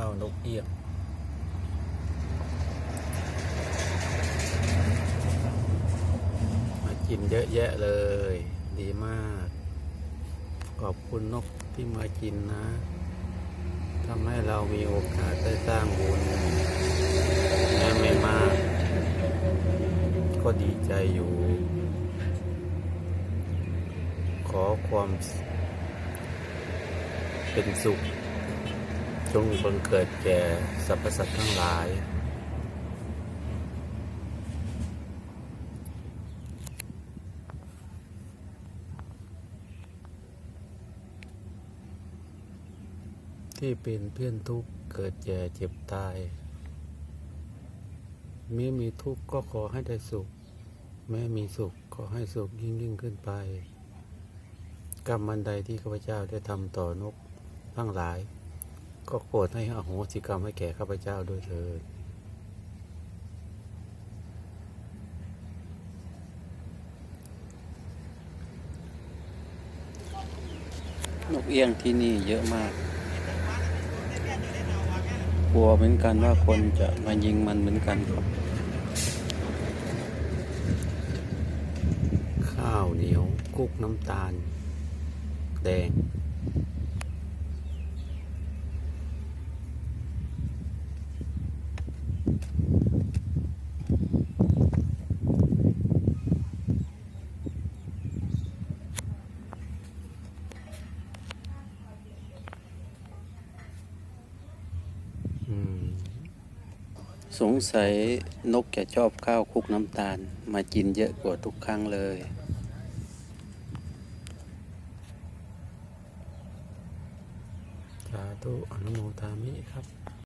ข้าวนกเอี้ยงมากินเยอะแยะเลย ดีมาก ขอบคุณนกที่มากินนะทำให้เรามีโอกาสได้สร้างบุญแม้ไม่มาก ก็ดีใจอยู่ ขอความเป็นสุข จงบังเกิดแก่สรรพสัตว์ทั้งหลาย ที่เป็นเพื่อนทุกข์เกิดแก่เจ็บตายแม้มีทุกข์ก็ขอให้ได้สุข แม้มีสุขขอให้สุขยิ่งยิ่งขึ้นไป กรรมอันใดที่ข้าพเจ้าได้ทำต่อนกทั้งหลาย ก็โปรดให้อโหสิกรรมให้แก่ข้าพเจ้าด้วยเถิดนกเอี้ยงที่นี่เยอะมาก กลัวเหมือนกันว่าคนจะมายิงมันเหมือนกันครับ ข้าวเหนียวคลุกน้ำตาล แดง สงสัยนกจะชอบข้าวคุกน้ำตาล มากินเยอะกว่าทุกครั้งเลย สาธุอนุโมทามิครับ